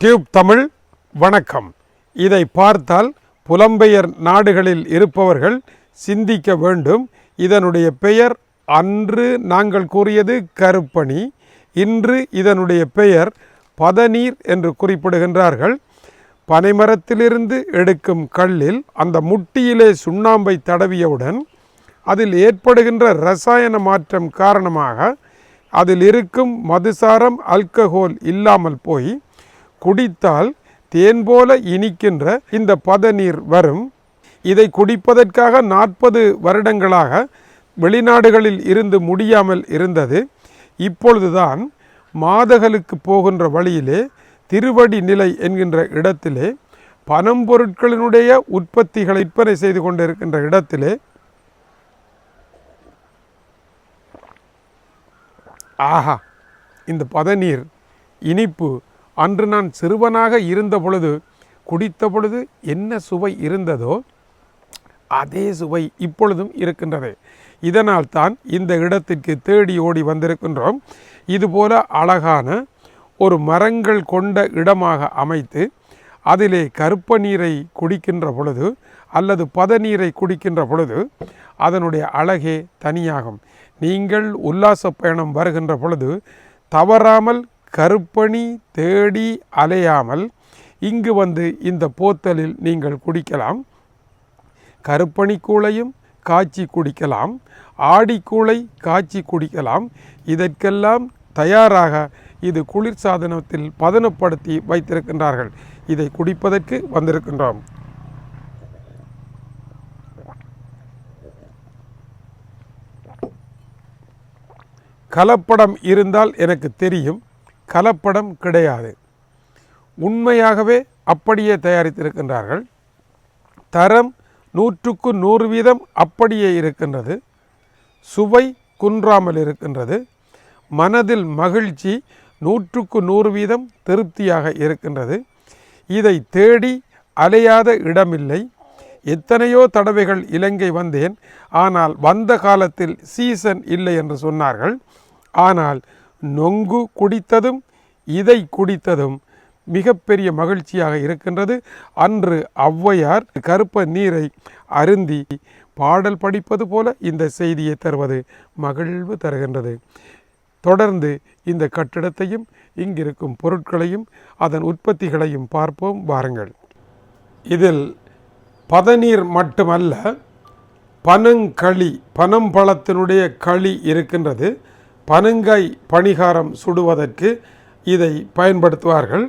Tube Tamil வணக்கம். இதை பார்த்தால் புலம்பெயர் நாடுகளில் இருப்பவர்கள் சிந்திக்க வேண்டும். இதனுடைய பெயர் அன்று நாங்கள் கூறியது கருப்பணி. இன்று இதனுடைய பெயர் பதநீர் என்று குறிப்பிடுகின்றார்கள். பனைமரத்திலிருந்து எடுக்கும் கல்லில் அந்த முட்டியிலே சுண்ணாம்பை தடவியவுடன் அதில் ஏற்படுகின்ற ரசாயன மாற்றம் காரணமாக அதில் இருக்கும் மதுசாரம் ஆல்கஹோல் இல்லாமல் போய் குடித்தால் தேன் போல இனிக்கின்ற இந்த பதநீர் வரும். இதை குடிப்பதற்காக நாற்பது வருடங்களாக வெளிநாடுகளில் இருந்து முடியாமல் இருந்தது. இப்பொழுதுதான் மாதகளுக்கு போகின்ற வழியிலே திருவடி நிலை என்கின்ற இடத்திலே பணம் பொருட்களினுடைய உற்பத்திகளை விற்பனை செய்து கொண்டிருக்கின்ற இடத்திலே ஆஹா இந்த பதநீர் இனிப்பு அன்று நான் சிறுவனாக இருந்த பொழுது குடித்த பொழுது என்ன சுவை இருந்ததோ அதே சுவை இப்பொழுதும் இருக்கின்றது. இதனால் தான் இந்த இடத்திற்கு தேடி ஓடி வந்திருக்கின்றோம். இதுபோல அழகான ஒரு மரங்கள் கொண்ட இடமாக அமைத்து அதிலே கருப்ப நீரை குடிக்கின்ற பொழுது அல்லது பதநீரை குடிக்கின்ற பொழுது அதனுடைய அழகே தனியாகும். நீங்கள் உல்லாச பயணம் வருகின்ற பொழுது தவறாமல் கருப்பணி தேடி அலையாமல் இங்கு வந்து இந்த போத்தலில் நீங்கள் குடிக்கலாம். கருப்பணி கூளையும் காய்ச்சி குடிக்கலாம். ஆடிக்கூளை காய்ச்சி குடிக்கலாம். இதற்கெல்லாம் தயாராக இது குளிர்சாதனத்தில் பதனப்படுத்தி வைத்திருக்கின்றார்கள். இதை குடிப்பதற்கு வந்திருக்கின்றோம். கலப்படம் இருந்தால் எனக்கு தெரியும். கலப்படம் கிடையாது. உண்மையாகவே அப்படியே தயாரித்திருக்கின்றார்கள். தரம் நூற்றுக்கு நூறு வீதம் அப்படியே இருக்கின்றது. சுவை குன்றாமல் இருக்கின்றது. மனதில் மகிழ்ச்சி நூற்றுக்கு நூறு வீதம் திருப்தியாக இருக்கின்றது. இதை தேடி அலையாத இடமில்லை. எத்தனையோ தடவைகள் இலங்கை வந்தேன். ஆனால் வந்த காலத்தில் சீசன் இல்லை என்று சொன்னார்கள். ஆனால் நொங்கு குடித்ததும் இதை குடித்ததும் மிகப்பெரிய மகிழ்ச்சியாக இருக்கின்றது. அன்று ஔவையார் கருப்ப நீரை அருந்தி பாடல் படிப்பது போல இந்த செய்தியை தருவது மகிழ்வு தருகின்றது. தொடர்ந்து இந்த கட்டிடத்தையும் இங்கிருக்கும் பொருட்களையும் அதன் உற்பத்திகளையும் பார்ப்போம். வாருங்கள். இதில் பதநீர் மட்டுமல்ல பனங்களி பனம்பழத்தினுடைய களி இருக்கின்றது. பனங்காய் பணிகாரம் சுடுவதற்கு இதை பயன்படுத்துவார்கள்.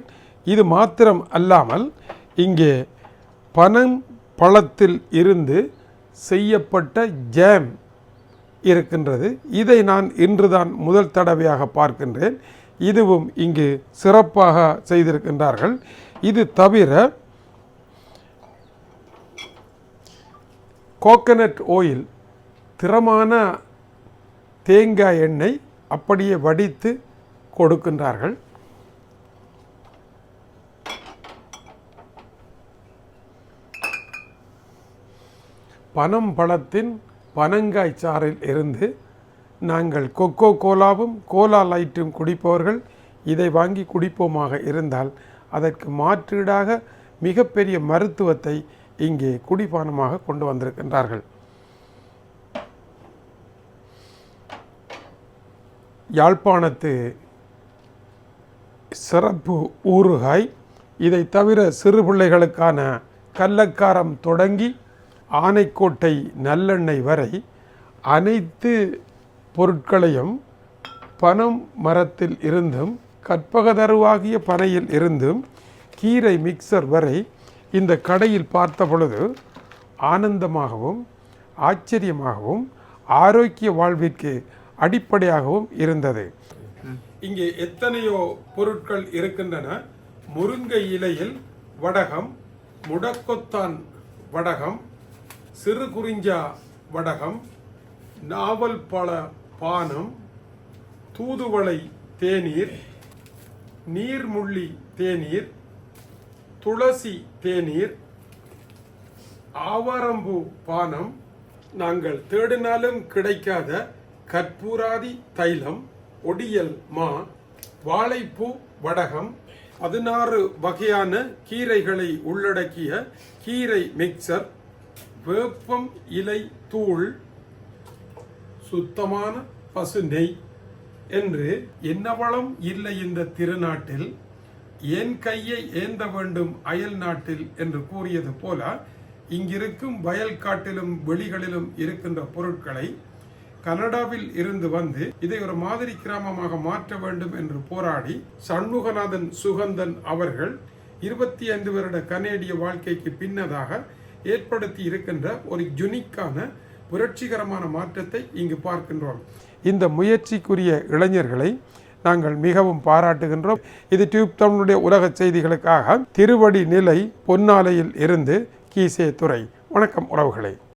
இது மாத்திரம் அல்லாமல் இங்கே பனம் பழத்தில் இருந்து செய்யப்பட்ட ஜேம் இருக்கின்றது. இதை நான் இன்றுதான் முதல் தடவையாக பார்க்கின்றேன். இதுவும் இங்கு சிறப்பாக செய்திருக்கின்றார்கள். இது தவிர கோகனட் ஆயில் திறமான தேங்காய் எண்ணெய் அப்படியே வடித்து கொடுக்கின்றார்கள். பனம் பழத்தின் பனங்காய் சாறில் இருந்து நாங்கள் கொக்கோ கோலாவும் கோலா லைட்டும் குடிப்பவர்கள் இதை வாங்கி குடிப்போமாக இருந்தால் அதற்கு மாற்றீடாக மிகப்பெரிய மருத்துவத்தை இங்கே குடிபானமாக கொண்டு வந்திருக்கின்றார்கள். யாழ்ப்பாணத்து சிறப்பு ஊறுகாய். இதை தவிர சிறு பிள்ளைகளுக்கான கள்ளக்காரம் தொடங்கி ஆனைக்கோட்டை நல்லெண்ணெய் வரை அனைத்து பொருட்களையும் பனம் மரத்தில் இருந்தும் கற்பகதருவாகிய பனையில் இருந்தும் கீரை மிக்சர் வரை இந்த கடையில் பார்த்த பொழுது ஆனந்தமாகவும் ஆச்சரியமாகவும் ஆரோக்கிய வாழ்விற்கு அடிப்படையாகவும் இருந்தது. இங்கே எத்தனையோ பொருட்கள் இருக்கின்றன. முருங்கை இலையில் வடகம் முடக்கொத்தான் வடகம் சிறு குறிஞ்சா வடகம் நாவல் பழ பானம் தூதுவளை தேநீர் நீர்முள்ளி தேநீர் துளசி தேநீர் ஆவாரம்பூ பானம். நாங்கள் தேடினாலும் கிடைக்காத கற்பூராதி தைலம் ஒடியல் மா வாழைப்பூ வடகம் பதினாறு வகையான கீரைகளை உள்ளடக்கிய கீரை மிக்சர் வேப்பம் இலை தூள் சுத்தமான பசு நெய் என்று என்ன வளம் இல்லை இந்த திருநாட்டில் என் கையை ஏந்த வேண்டும் அயல் நாட்டில் என்று கூறியது போல இங்கிருக்கும் வயல் காட்டிலும் வெளிகளிலும் இருக்கின்ற பொருட்களை கனடாவில் இருந்து வந்து இதை ஒரு மாதிரி கிராமமாக மாற்ற வேண்டும் என்று போராடி சண்முகநாதன் சுகந்தன் அவர்கள் இருபத்தி ஐந்து வருட கனேடிய வாழ்க்கைக்கு பின்னதாக ஏற்படுத்தி இருக்கின்ற ஒரு யுனிக்கான புரட்சிகரமான மாற்றத்தை இங்கு பார்க்கின்றோம். இந்த முயற்சிக்குரிய இளைஞர்களை நாங்கள் மிகவும் பாராட்டுகின்றோம். இது டியூப் தமிழுடைய உலக செய்திகளுக்காக திருவடி நிலை பொன்னாலையில் இருந்து கீசே துறை வணக்கம் உறவுகளை.